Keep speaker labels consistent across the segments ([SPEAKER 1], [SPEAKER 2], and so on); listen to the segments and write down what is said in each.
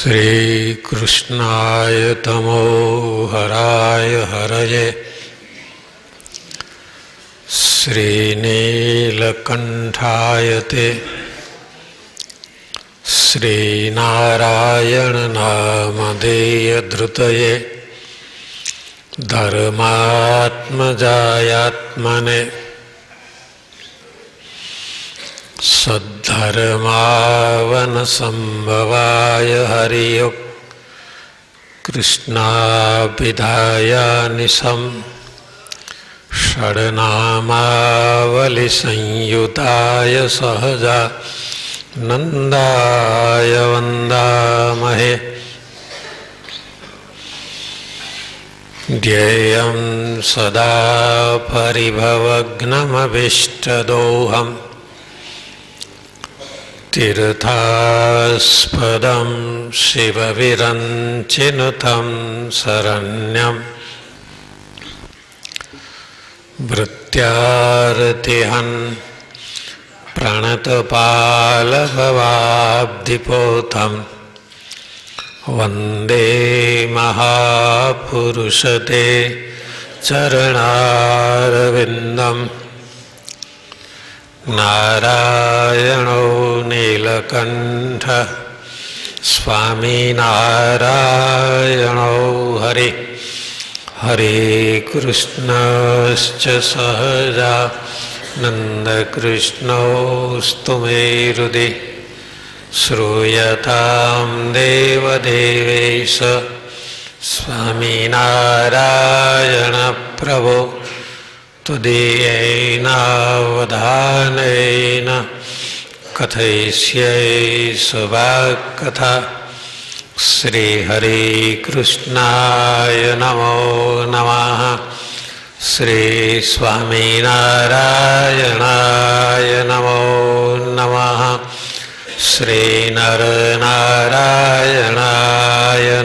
[SPEAKER 1] શ્રીકૃષ્ણાય તમોહરાય હરયે શ્રીનીલકંઠાય તે શ્રીનારાયણનામધેયધૃતયે ધર્માત્મજાયાત્મને સદ सद्धर्मावनसम्भवाय हरियुक् कृष्णाभिधायानिशम् षड्नामावलिसंयुताय सहजा नन्दाय वन्दामहे ध्येयं सदा परिभवग्नमभीष्टदोहम् તીર્થાસ્પદં શિવવિરંચિનુતમ શરણ્યમ વૃત્યાર્તિહન પ્રણતપાલભવાબ્ધિપોતમ વંદે મહાપુરુષ તે ચરણારવિંદમ नारायणो नीलकण्ठ स्वामिनारायणो हरि हरे कृष्णश्च सहजा नन्दकृष्णोऽस्तु मे हृदि श्रूयतां देवदेवेश स्वामिनारायणप्रभो त्वदीयैनावधानेन कथयिष्यै सुवाक्कथा श्रीहरिकृष्णाय नमो नमः श्रीस्वामिनारायणाय नमो नमः श्रीनरनारायणाय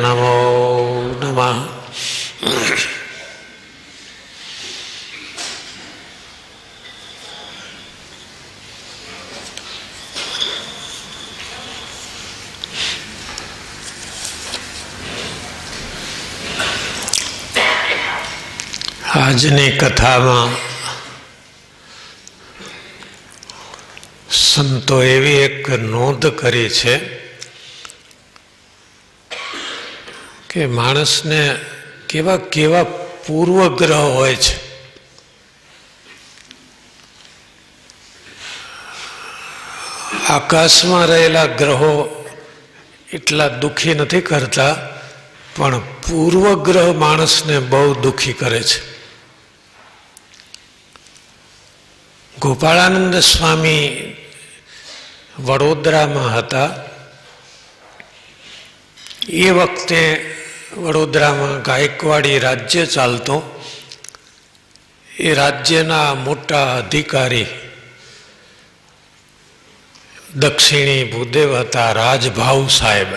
[SPEAKER 1] नमो नमः આજની કથામાં સંતો એવી એક નોંધ કરી છે કે માણસને કેવા કેવા પૂર્વગ્રહ હોય છે. આકાશમાં રહેલા ગ્રહો એટલા દુઃખી નથી કરતા, પણ પૂર્વગ્રહ માણસને બહુ દુઃખી કરે છે. ગોપાળાનંદ સ્વામી વડોદરામાં હતા. એ વખતે વડોદરામાં ગાયકવાડી રાજ્ય ચાલતો. એ રાજ્યના મોટા અધિકારી દક્ષિણી ભૂદેવ હતા, રાજભાવ સાહેબ.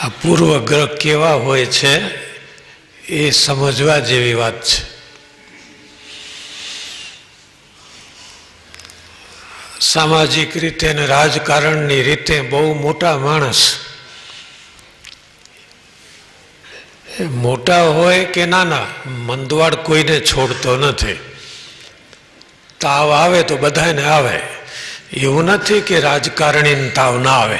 [SPEAKER 1] આ પૂર્વગ્રહ કેવા હોય છે? એ સમજવા જેવી વાત છે. સામાજિક રીતે અને રાજકારણની રીતે બહુ મોટા માણસ મોટા હોય કે નાના, મંદવાડ કોઈને છોડતો નથી. તાવ આવે તો બધાને આવે. એવું નથી કે રાજકારણીને તાવ ના આવે.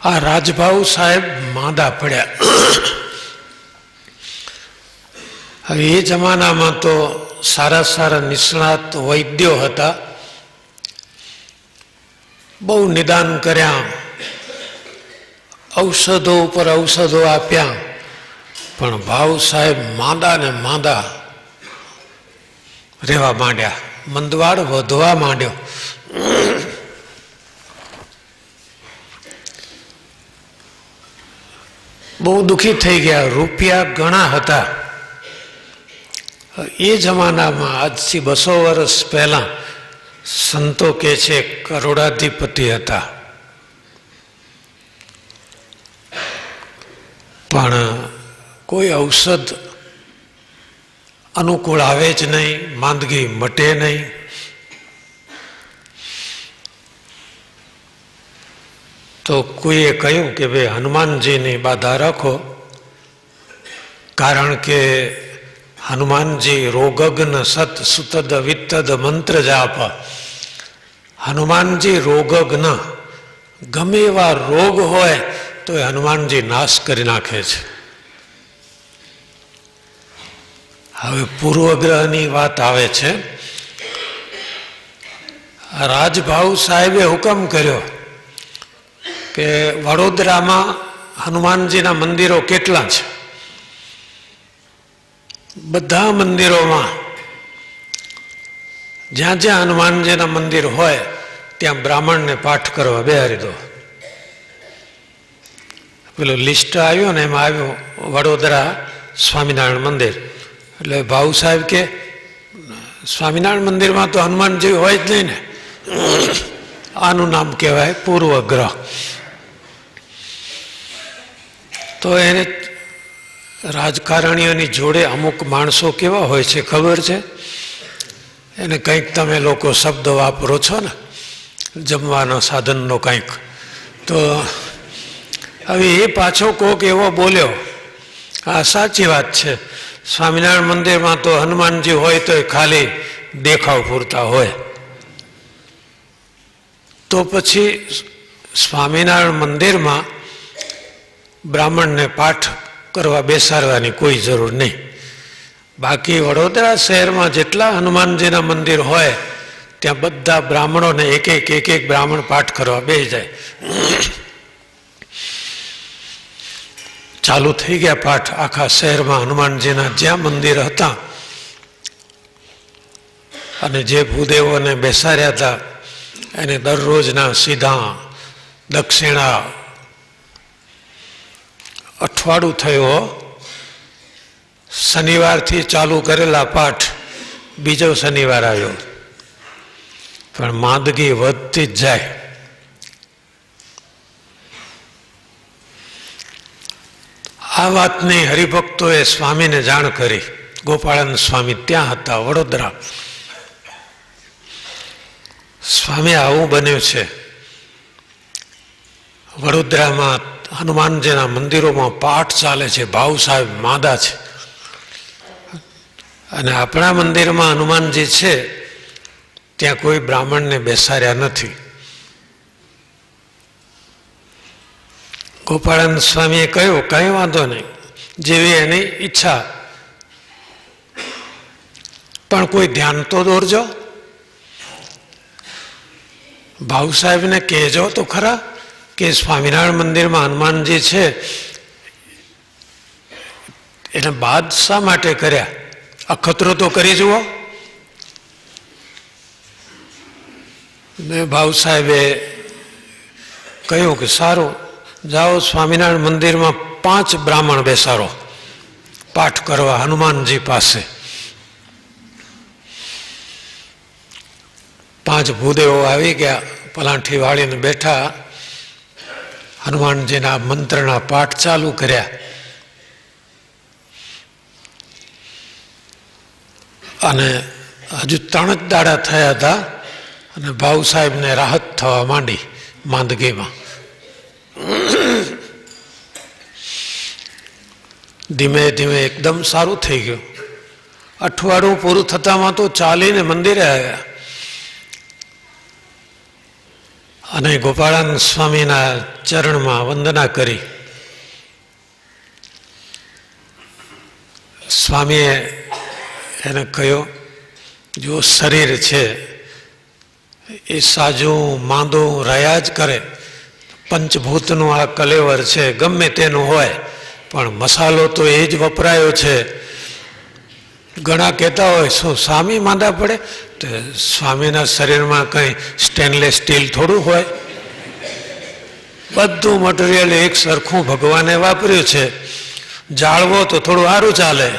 [SPEAKER 1] આ રાજભાવ સાહેબ માંદા પડ્યા. હવે એ જમાનામાં તો સારા સારા નિષ્ણાત વૈદ્યો હતા. બહુ નિદાન કર્યા. ઔષધો ઉપર ઔષધો આપ્યા. પણ ભાવ સાહેબ માંદા ને માંદા રહેવા માંડ્યા. મંદવાડ વધવા માંડ્યો. બહુ દુઃખી થઈ ગયા. રૂપિયા ઘણા હતા. એ જમાનામાં આજથી બસો વર્ષ પહેલાં સંતો કે છે કરોડાધિપતિ હતા. પણ કોઈ ઔષધ અનુકૂળ આવે જ નહીં, માંદગી મટે નહીં. તો કોઈએ કહ્યું કે ભાઈ હનુમાનજીની બાધા રાખો, કારણ કે હનુમાનજી રોગગ્ન સત સુતદ વિત્તદ મંત્ર જાપ હનુમાનજી રોગગ્ન ગમે એવા રોગ હોય તો એ હનુમાનજી નાશ કરી નાખે છે હવે પૂર્વગ્રહની વાત આવે છે, રાજભાઉ સાહેબે હુકમ કર્યો કે વડોદરામાં હનુમાનજીના મંદિરો કેટલા છે? બધા મંદિરોમાં, જ્યાં જ્યાં હનુમાનજીના મંદિર હોય, ત્યાં બ્રાહ્મણને પાઠ કરવા બેહારી દો. પેલું લિસ્ટ આવ્યું ને એમાં આવ્યું વડોદરા સ્વામિનારાયણ મંદિર. એટલે ભાઉ સાહેબ કે, સ્વામિનારાયણ મંદિરમાં તો હનુમાનજી હોય જ નહીં ને. આનું નામ કહેવાય પૂર્વગ્રહ. તો એને રાજકારણીઓની જોડે અમુક માણસો કેવા હોય છે, ખબર છે? એને કંઈક તમે લોકો શબ્દ વાપરો છો ને, જમવાના સાધનનો કંઈક. તો હવે એ પાછો કોક એવો બોલ્યો આ સાચી વાત છે. સ્વામિનારાયણ મંદિરમાં તો હનુમાનજી હોય તો ખાલી દેખાવ પૂરતા હોય. તો પછી સ્વામિનારાયણ મંદિરમાં બ્રાહ્મણને પાઠ કરવા બેસાડવાની કોઈ જરૂર નહીં. બાકી વડોદરા શહેરમાં જેટલા હનુમાનજીના મંદિર હોય, ત્યાં બધા બ્રાહ્મણોને એક એક એક એક બ્રાહ્મણ પાઠ કરવા બે જાય. ચાલુ થઈ ગયા પાઠ આખા શહેરમાં હનુમાનજીના જ્યાં મંદિર હતા, અને જે ભૂદેવોને બેસાડ્યા હતા, એને દરરોજના સીધા દક્ષિણા અઠવાડું થયો. શનિવારથી ચાલુ કરેલા પાઠ બીજો શનિવાર આવ્યો. પણ માંદગી વધતી જ જાય. આ વાતની હરિભક્તોએ સ્વામીને જાણ કરી. ગોપાળન સ્વામી ત્યાં હતા, વડોદરા. સ્વામી, આવું બન્યું છે. વડોદરામાં હનુમાનજીના મંદિરોમાં પાઠ ચાલે છે, ભાવ સાહેબ માદા છે. અને આપણા મંદિરમાં હનુમાનજી છે, ત્યાં કોઈ બ્રાહ્મણને બેસાડ્યા નથી. ગોપાળાનંદ સ્વામીએ કહ્યું, કંઈ વાંધો નહીં. જેવી એની ઈચ્છા. પણ કોઈ ધ્યાન તો દોરજો. ભાવ સાહેબને કહેજો તો ખરા. કે સ્વામિનારાયણ મંદિરમાં હનુમાનજી છે, એને બાદ શા માટે કર્યા? અખતરો તો કરી જુઓ. ને ભાવ સાહેબે કહ્યું કે સારું, જાઓ સ્વામિનારાયણ મંદિરમાં પાંચ બ્રાહ્મણ બેસાડો, પાઠ કરવા હનુમાનજી પાસે. પાંચ ભૂદેવો આવી ગયા, પલાંઠી વાળીને બેઠા. હનુમાનજીના મંત્રના પાઠ ચાલુ કર્યા. અને હજુ ત્રણ જ દાડા થયા હતા અને ભાઉ સાહેબને રાહત થવા માંડી માંદગીમાં. ધીમે ધીમે એકદમ સારું થઈ ગયું. અઠવાડિયું પૂરું થતામાં તો ચાલીને મંદિરે આવ્યા. અને ગોપાળાનંદ સ્વામીના ચરણમાં વંદના કરી. સ્વામીએ એને કહ્યું, જો શરીર છે, એ સાજું માંદું રહ્યા જ કરે. પંચભૂતનું આ કલેવર છે, ગમે તેનું હોય, પણ મસાલો તો એ જ વપરાયો છે. ઘણા કહેતા હોય, શું સ્વામી માંદા પડે? તો સ્વામીના શરીરમાં કંઈ સ્ટેનલેસ સ્ટીલ થોડું હોય. બધું મટીરિયલ એક સરખું ભગવાને વાપર્યું છે. જાળવો તો થોડું સારું ચાલે.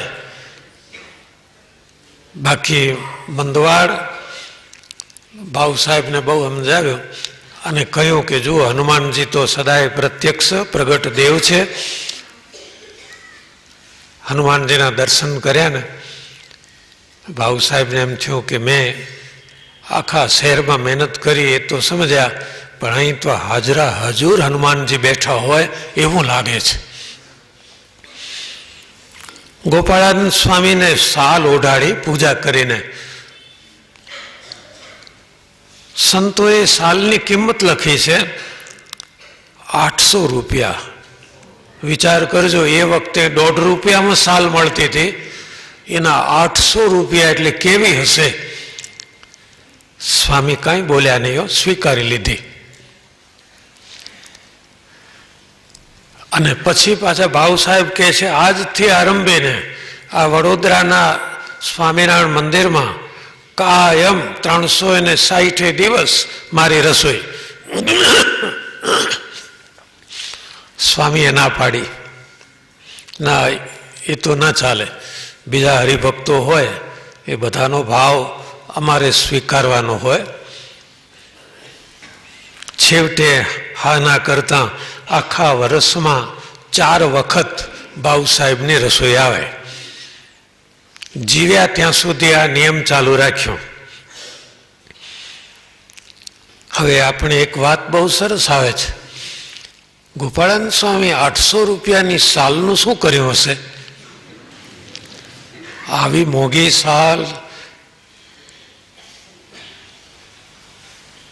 [SPEAKER 1] બાકી મંદવાડ ભાવ સાહેબને બહુ સમજાવ્યું અને કહ્યું કે, જુઓ, હનુમાનજી તો સદાય પ્રત્યક્ષ, પ્રગટ દેવ છે. હનુમાનજીના દર્શન કર્યા ને ભાવ સાહેબને એમ થયું કે મેં આખા શહેરમાં મહેનત કરી, એ તો સમજ્યા, પણ અહીં તો હાજરા હજુર હનુમાનજી બેઠા હોય એવું લાગે છે. ગોપાળાનંદ સ્વામીને સાલ ઓઢાડી પૂજા કરીને સંતોએ સાલની કિંમત લખી છે, આઠસો રૂપિયા. વિચાર કરજો, એ વખતે દોઢ રૂપિયામાં સાલ મળતી હતી. એના આઠસો રૂપિયા એટલે કેવી હશે? સ્વામી કાંઈ બોલ્યા નહીં સ્વીકારી લીધી. અને પછી પાછા ભાવ સાહેબ કહે છે, આજથી આરંભીને આ વડોદરાના સ્વામિનારાયણ મંદિરમાં કાયમ ત્રણસો ને સાહીઠે દિવસ મારી રસોઈ. સ્વામીએ ના પાડી. ના, એ તો ના ચાલે. બીજા હરિભક્તો હોય, એ બધાનો ભાવ અમારે સ્વીકારવાનો હોય. છેવટે હાના કરતાં આખા વર્ષમાં ચાર વખત બાઉ સાહેબની રસોઈ આવે. જીવ્યા ત્યાં સુધી આ નિયમ ચાલુ રાખ્યો. હવે આપણે એક વાત બહુ સરસ આવે છે. ગોપાળાનંદ સ્વામી આઠસો રૂપિયાની સાલનું શું કર્યું હશે? આવી મોંઘી સાલ.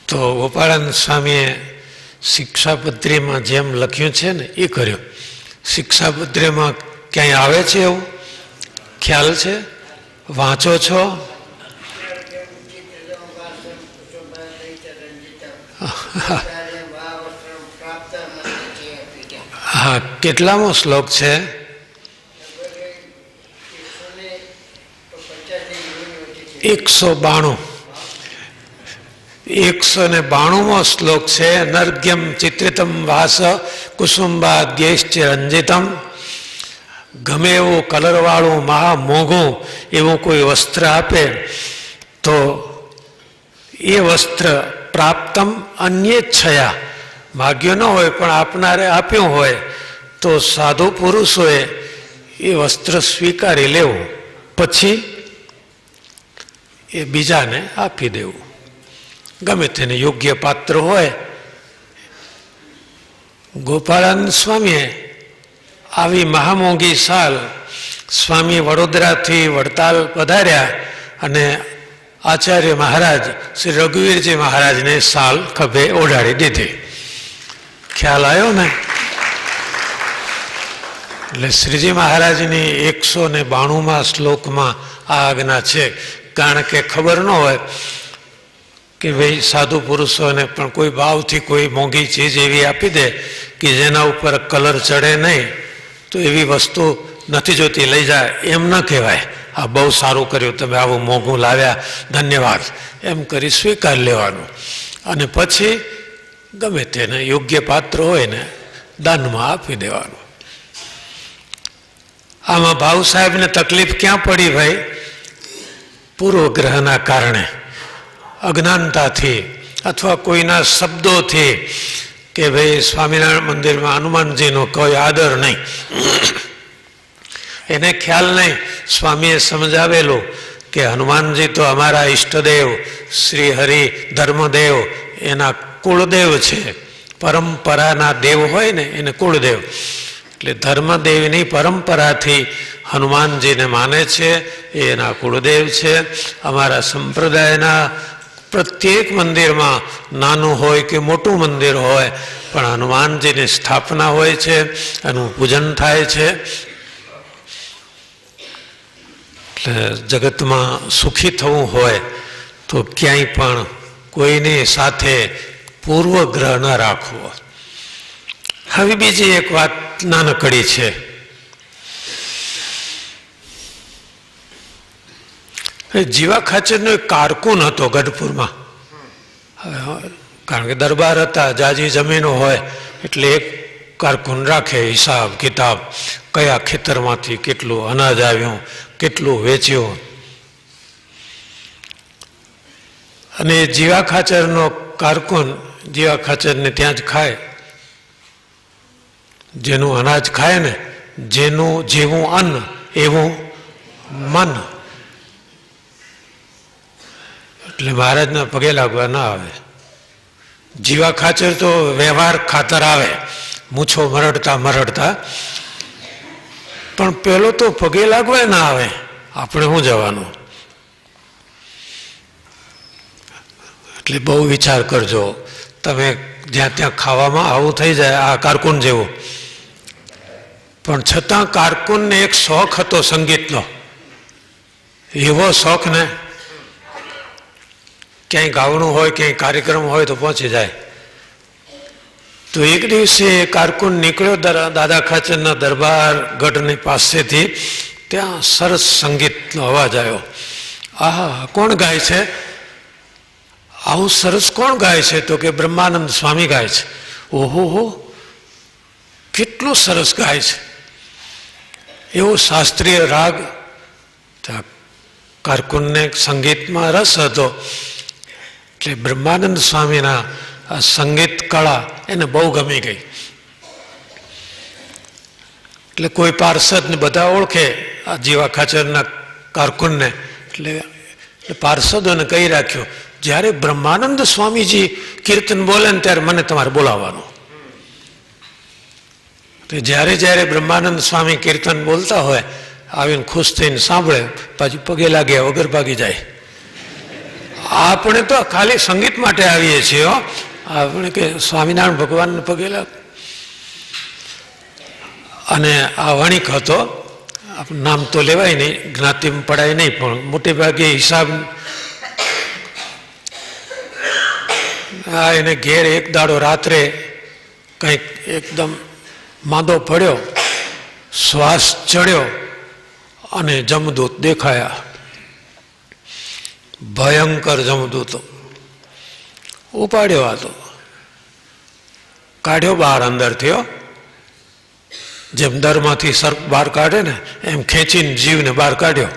[SPEAKER 1] તો ગોપાળાનંદ સ્વામીએ શિક્ષાપત્રીમાં જેમ લખ્યું છે ને, એ કર્યું. શિક્ષાપત્રીમાં ક્યાંય આવે છે એવું? ખ્યાલ છે? વાંચો છો? હા, કેટલામો શ્લોક છે? એકસો બાણું. એકસો ને બાણુંમો શ્લોક છે, નર્ગ્યમ ચિત્રિતમ વાસ કુસુંબાદ્યશ્ચ રંજિતમ. ગમે એવું કલરવાળું મહા મોંઘું એવું કોઈ વસ્ત્ર આપે, તો એ વસ્ત્ર પ્રાપ્તમ અન્ય છયા માગ્યો ન હોય પણ આપનારે આપ્યું હોય, તો સાધુ પુરુષોએ એ વસ્ત્ર સ્વીકારી લેવું. પછી એ બીજાને આપી દેવું. ગમે તેને યોગ્ય પાત્ર હોય ગોપાળાનંદ સ્વામીએ આવી મહામોંઘી સાલ સ્વામી વડોદરાથી વડતાલ પધાર્યા અને આચાર્ય મહારાજ શ્રી રઘુવીરજી મહારાજને સાલ ખભે ઓઢાડી દીધી. ખ્યાલ આવ્યો ને? એટલે શ્રીજી મહારાજની એકસો ને બાણુંમાં શ્લોકમાં આ આજ્ઞા છે. કારણ કે ખબર ન હોય કે ભાઈ સાધુ પુરુષોને પણ કોઈ ભાવથી કોઈ મોંઘી ચીજ એવી આપી દે કે જેના ઉપર કલર ચડે નહીં, તો એવી વસ્તુ નથી જોતી. લઈ જાય એમ ન કહેવાય. આ બહુ સારું કર્યું તમે, આવું મોંઘું લાવ્યા, ધન્યવાદ. એમ કરી સ્વીકાર લેવાનું. અને પછી ગમે તેને યોગ્ય પાત્ર હોય ને, દાનમાં આપી દેવાનું. આમાં ભાવ સાહેબને તકલીફ ક્યાં પડી ભાઈ? પૂર્વગ્રહના કારણે, અજ્ઞાનતાથી અથવા કોઈના શબ્દોથી કે ભાઈ સ્વામિનારાયણ મંદિરમાં હનુમાનજીનો કોઈ આદર નહીં. એને ખ્યાલ નહીં, સ્વામીએ સમજાવેલું કે હનુમાનજી તો અમારા ઈષ્ટદેવ, શ્રી હરિ ધર્મદેવ, એના કુળદેવ છે. પરંપરાના દેવ હોય ને, એને કુળદેવ. એટલે ધર્મદેવની પરંપરાથી હનુમાનજીને માને છે, એ એના કુળદેવ છે. અમારા સંપ્રદાયના પ્રત્યેક મંદિરમાં નાનું હોય કે મોટું મંદિર હોય, પણ હનુમાનજીની સ્થાપના હોય છે, એનું પૂજન થાય છે. એટલે જગતમાં સુખી થવું હોય, તો ક્યાંય પણ કોઈની સાથે પૂર્વગ્રહ ન રાખવો. હવે બીજી એક વાત નાનકડી છે. જીવા ખાચરનો એક કારકુન હતો ગઢપુરમાં. કારણ કે દરબાર હતા, જાજી જમીનો હોય, એટલે એક કારકુન રાખે, હિસાબ, કિતાબ, કયા ખેતરમાંથી કેટલું અનાજ આવ્યું, કેટલું વેચ્યું. અને જીવા ખાચરનો કારકુન જીવા ખાચરને ત્યાં જ ખાય. જેનું અનાજ ખાય ને, જેનું જેવું અન્ન, એવું મન. એટલે મહારાજના પગે લાગવા ના આવે. જીવા ખાચર તો વ્યવહાર ખાતર આવે. મૂછો મરડતા મરડતા. પણ પેલો તો પગે લાગવા ના આવે. આપણે શું જવાનું? એટલે બહુ વિચાર કરજો. તમે જ્યાં ત્યાં ખાવામાં આવું થઈ જાય, આ કારકુન જેવું. પણ છતાં કારકુનને એક શોખ હતો સંગીતનો. એવો શોખ ને ક્યાંય ગાવણું હોય, ક્યાંય કાર્યક્રમ હોય તો પહોંચી જાય. તો એક દિવસે કારકુન નીકળ્યો દાદા ખાચરના દરબાર ગઢની પાસેથી, ત્યાં સરસ સંગીતનો અવાજ આવ્યો. આહા, કોણ ગાય છે? આવું સરસ કોણ ગાય છે? તો કે, બ્રહ્માનંદ સ્વામી ગાય છે. ઓહો, હો, કેટલું સરસ ગાય છે. એવો શાસ્ત્રીય રાગ કારકુનને સંગીતમાં રસ હતો. એટલે બ્રહ્માનંદ સ્વામીના આ સંગીત કળા એને બહુ ગમી ગઈ. એટલે કોઈ પાર્ષદને બધા ઓળખે આ જીવા ખાચરના કારકુનને. એટલે પાર્ષદોને કહી રાખ્યું, જ્યારે બ્રહ્માનંદ સ્વામીજી કીર્તન બોલે ને ત્યારે મને તમારે બોલાવવાનું. તો જ્યારે જ્યારે બ્રહ્માનંદ સ્વામી કીર્તન બોલતા હોય, આવીને ખુશ થઈને સાંભળે, પાછું પગે લાગ્યા, વગર ભાગી જાય. આપણે તો ખાલી સંગીત માટે આવીએ છીએ આપણે કે સ્વામિનારાયણ ભગવાનને પગે લાગ અને આ વણિક હતો. આપણું નામ તો લેવાય નહીં, જ્ઞાતિમાં પડાય નહીં, પણ મોટે ભાગે હિસાબ આ એને ઘેર એક દાડો રાત્રે કંઈક એકદમ માંદો પડ્યો, શ્વાસ ચડ્યો અને જમદૂત દેખાયા. ભયંકર જમદૂતો ઉપાડ્યો હતો. કાઢ્યો બહાર અંદર થયો જેમ દરમાંથી સર્પ બહાર કાઢે ને, એમ ખેંચીને જીવને બહાર કાઢ્યો.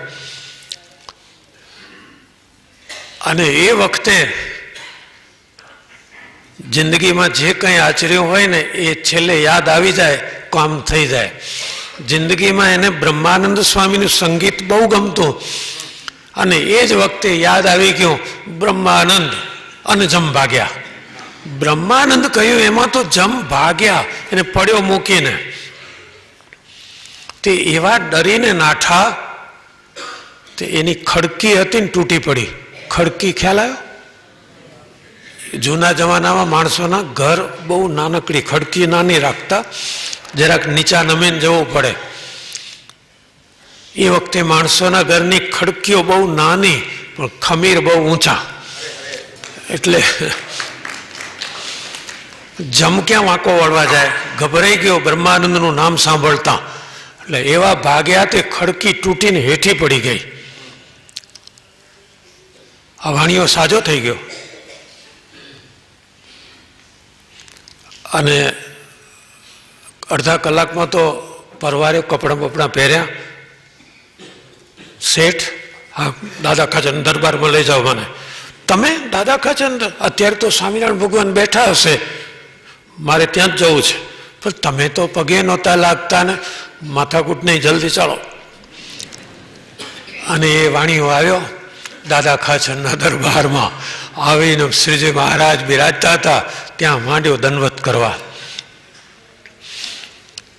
[SPEAKER 1] અને એ વખતે જિંદગીમાં જે કંઈ આચર્યું હોય ને, એ છેલ્લે યાદ આવી જાય, કામ થઈ જાય. જિંદગીમાં એને બ્રહ્માનંદ સ્વામીનું સંગીત બહુ ગમતું. અને એ જ વખતે યાદ આવી ગયું, બ્રહ્માનંદ અને જમ ભાગ્યા. બ્રહ્માનંદ કહ્યું, એમાં તો જમ ભાગ્યા. એને પડ્યો મૂકીને. તે એવા ડરીને નાઠા, તે એની ખડકી હતી ને તૂટી પડી. ખડકી ખ્યાલ આવ્યો? જૂના જમાનામાં માણસોના ઘર બહુ નાનકડી, ખડકી નાની રાખતા, જરાક નીચા નમીને જવું પડે. એ વખતે માણસોના ઘરની ખડકીઓ બહુ નાની, પણ ખમીર બહુ ઊંચા. એટલે જમ ક્યાં વાંકો વળવા જાય? ગભરાઈ ગયો, બ્રહ્માનંદનું નામ સાંભળતા. એટલે એવા ભાગ્યા તે ખડકી તૂટીને હેઠી પડી ગઈ. આ વાણીઓ સાજો થઈ ગયો. અને અડધા કલાકમાં તો પરવારે કપડાં બપડાં પહેર્યા. શેઠ, હા, દાદા ખાચર દરબારમાં લઈ જાઓ મને. તમે દાદા ખાચર અત્યારે તો સ્વામિનારાયણ ભગવાન બેઠા હશે. મારે ત્યાં જ જવું છે. પણ તમે તો પગે નહોતા લાગતા ને, માથાકૂટ નહીં, જલ્દી ચાલો. અને એ વાણીઓ આવ્યો, દાદા ખાચરના દરબારમાં. આવીને શ્રીજી મહારાજ બિરાજતા હતા, ત્યાં માંડ્યો દનવત કરવા.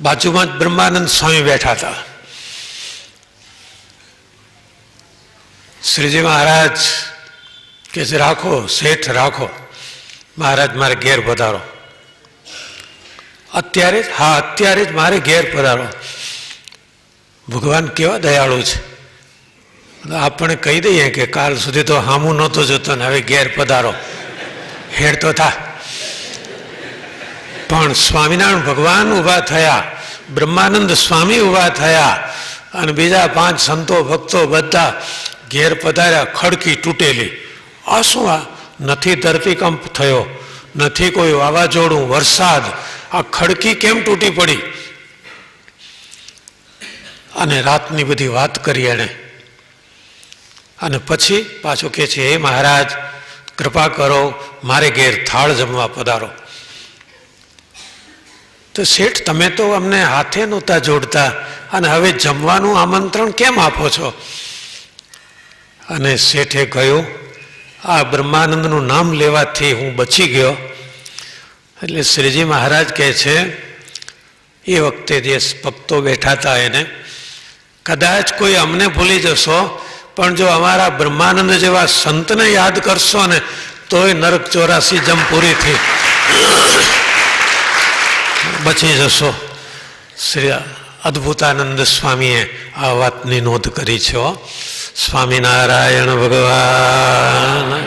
[SPEAKER 1] બાજુમાં જ બ્રહ્માનંદ સ્વામી બેઠા હતા. શ્રીજી મહારાજ, કે રાખો, શેઠ રાખો. મહારાજ મારે ઘેર પધારો. અત્યારે જ, હા, અત્યારે જ મારે ઘેર પધારો. ભગવાન કેવા દયાળુ છે. આપણે કહી દઈએ કે કાલ સુધી તો હામું નહોતો જતો ને હવે ઘેર પધારો. હેડ તો થા. પણ સ્વામિનારાયણ ભગવાન ઊભા થયા, બ્રહ્માનંદ સ્વામી ઊભા થયા, અને બીજા પાંચ સંતો ભક્તો બધા ઘેર પધાર્યા, ખડકી તૂટેલી. આ શું આ? નથી ધરતીકંપ થયો, નથી કોઈ વાવાઝોડું, વરસાદ. આ ખડકી કેમ તૂટી પડી? અને રાતની બધી વાત કરી એણે. અને પછી પાછું કહે છે, હે મહારાજ, કૃપા કરો, મારે ઘેર થાળ જમવા પધારો. તો શેઠ, તમે તો અમને હાથે નહોતા જોડતા, અને હવે જમવાનું આમંત્રણ કેમ આપો છો? અને શેઠે કહ્યું, આ બ્રહ્માનંદનું નામ લેવાથી હું બચી ગયો. એટલે શ્રીજી મહારાજ કહે છે, એ વખતે જે ભક્તો બેઠા હતા એને, કદાચ કોઈ અમને ભૂલી જશો, પણ જો અમારા બ્રહ્માનંદ જેવા સંતને યાદ કરશો ને, તોય નરક ચોરાસી જમ પૂરી થઈ. બચી જશો. શ્રી અદ્ભુતાનંદ સ્વામીએ આ વાતની નોંધ કરી છે. સ્વામિનારાયણ ભગવાન.